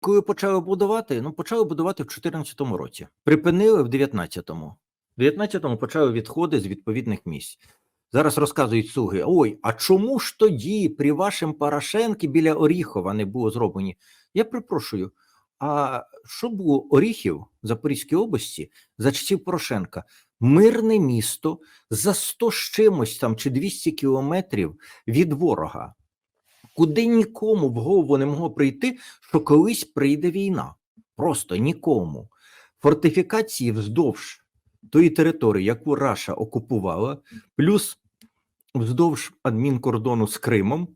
Коли почали будувати, ну почали будувати в 2014 році. Припинили в 2019-му. В 19-му почали відходи з відповідних місць. Зараз розказують слуги: ой, а чому ж тоді при вашому Порошенки біля Оріхова не було зроблені? Я припрошую. А що було Оріхів в Запорізькій області за часів Порошенка? Мирне місто за 100 з чимось там чи 200 кілометрів від ворога, куди нікому в голову не могло прийти, що колись прийде війна. Просто нікому. Фортифікації вздовж тої території, яку Раша окупувала, плюс вздовж адмінкордону з Кримом,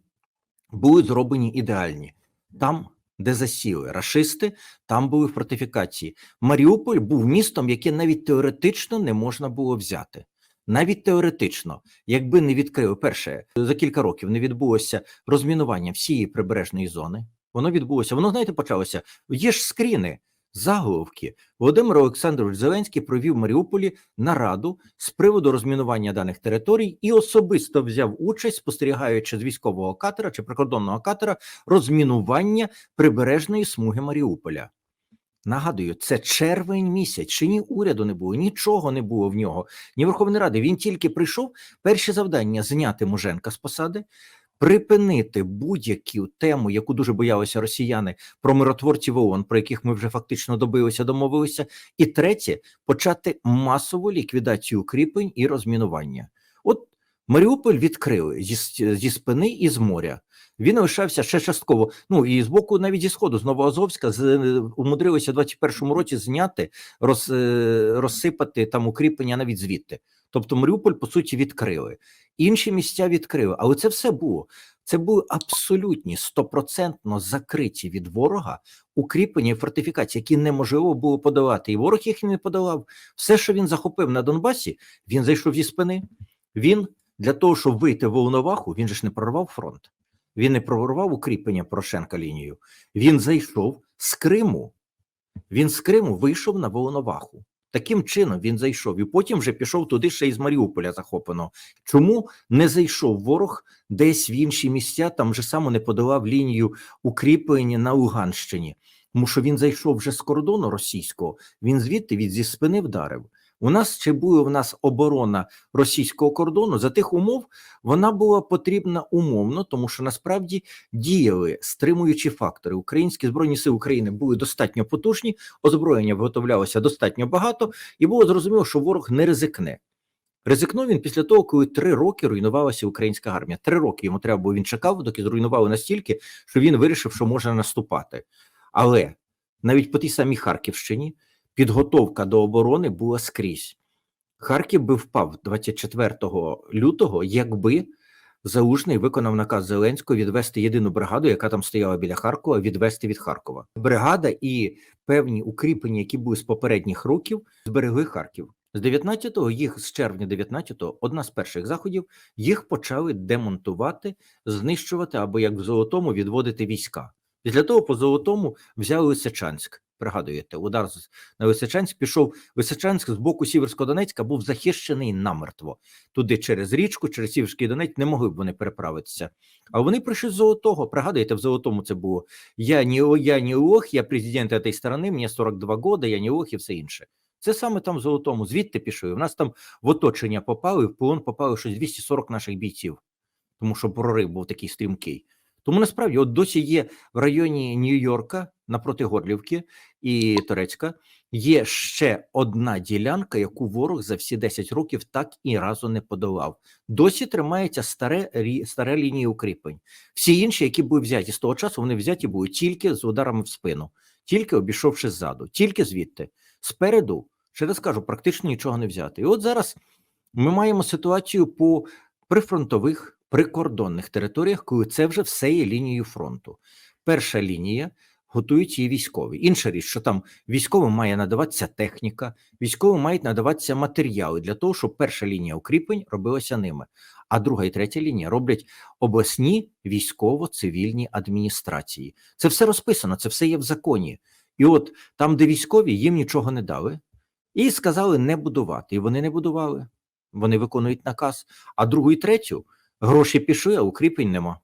були зроблені ідеальні. Там, де засіли рашисти, там були фортифікації. Маріуполь був містом, яке навіть теоретично не можна було взяти. Навіть теоретично, якби не відкрили перше за кілька років не відбулося розмінування всієї прибережної зони. Воно відбулося. Воно знаєте, почалося. Є ж скріни, заголовки. Володимир Олександрович Зеленський провів в Маріуполі нараду з приводу розмінування даних територій і особисто взяв участь, спостерігаючи з військового катера чи прикордонного катера розмінування прибережної смуги Маріуполя. Нагадую, це червень місяць. Ще ні уряду не було, нічого не було в нього, ні Верховної Ради. Він тільки прийшов. Перше завдання зняти Муженка з посади, припинити будь-яку тему, яку дуже боялися росіяни про миротворців ООН, про яких ми вже фактично добилися, домовилися. І третє почати масову ліквідацію укріплень і розмінування. От Маріуполь відкрили зі, зі спини і з моря. Він лишався ще частково. Ну і з боку, навіть зі сходу, з Новоазовська, з е, умудрилися в 21-му році зняти, роз, е, розсипати там укріплення навіть звідти. Тобто Маріуполь, по суті, відкрили. Інші місця відкрили, але це все було. Це були абсолютні стопроцентно закриті від ворога укріплення і фортифікації, які неможливо було подолати. І ворог їх не подолав. Все, що він захопив на Донбасі, він зайшов зі спини. Він для того, щоб вийти в Волноваху, він же ж не прорвав фронт. Він не прорвав укріплення Порошенка лінію. Він зайшов з Криму. Він з Криму вийшов на Волноваху. Таким чином він зайшов і потім вже пішов туди ще із Маріуполя захопленого. Чому не зайшов ворог десь в інші місця, там вже само не подолав лінію укріплення на Луганщині? Тому що він зайшов вже з кордону російського, він звідти від зі спини вдарив. У нас чи була в нас оборона російського кордону за тих умов, вона була потрібна умовно, тому що насправді діяли стримуючі фактори. Українські збройні сили України були достатньо потужні, озброєння виготовлялося достатньо багато, і було зрозуміло, що ворог не ризикне. Ризикнув він після того, коли три роки руйнувалася українська армія. Три роки йому треба було. Він чекав, доки зруйнували настільки, що він вирішив, що можна наступати. Але навіть по тій самій Харківщині підготовка до оборони була скрізь. Харків би впав 24 лютого, якби Залужний виконав наказ Зеленського відвести єдину бригаду, яка там стояла біля Харкова, відвести від Харкова. Бригада і певні укріплення, які були з попередніх років, зберегли Харків. З 19-го, їх з червня 19-го, одна з перших заходів, їх почали демонтувати, знищувати або як в Золотому відводити війська. Після того по Золотому взяли Лисичанськ. Пригадуєте, удар на Лисичанськ пішов. Лисичанськ з боку Сіверського-Донецька був захищений намертво. Туди через річку, через Сіверський Донець не могли б вони переправитися. А вони прийшли з Золотого. Пригадуєте, в Золотому це було я о- я не лох, я президент цієї сторони, мені 42 роки, я не лох і все інше. Це саме там в Золотому. Звідти пішли. У нас там в оточення попали, в полон попали щось 240 наших бійців, тому що прорив був такий стрімкий. Тому насправді, от досі є в районі Нью-Йорка напроти Горлівки і Торецька, є ще одна ділянка, яку ворог за всі 10 років так і разу не подолав. Досі тримається старе, стара лінія укріплень. Всі інші, які були взяті з того часу, вони взяті були тільки з ударами в спину, тільки обійшовши ззаду, тільки звідти. Спереду, ще раз кажу, практично нічого не взяти. І от зараз ми маємо ситуацію по прифронтових, прикордонних територіях, коли це вже все є лінією фронту. Перша лінія готують її військові. Інша річ, що там військовим має надаватися техніка, військовим мають надаватися матеріали для того, щоб перша лінія укріплень робилася ними. А друга і третя лінія роблять обласні військово-цивільні адміністрації. Це все розписано, це все є в законі. І от там, де військові, їм нічого не дали, і сказали не будувати. І вони не будували. Вони виконують наказ. А другу і третю гроші пішли, а укріплень нема.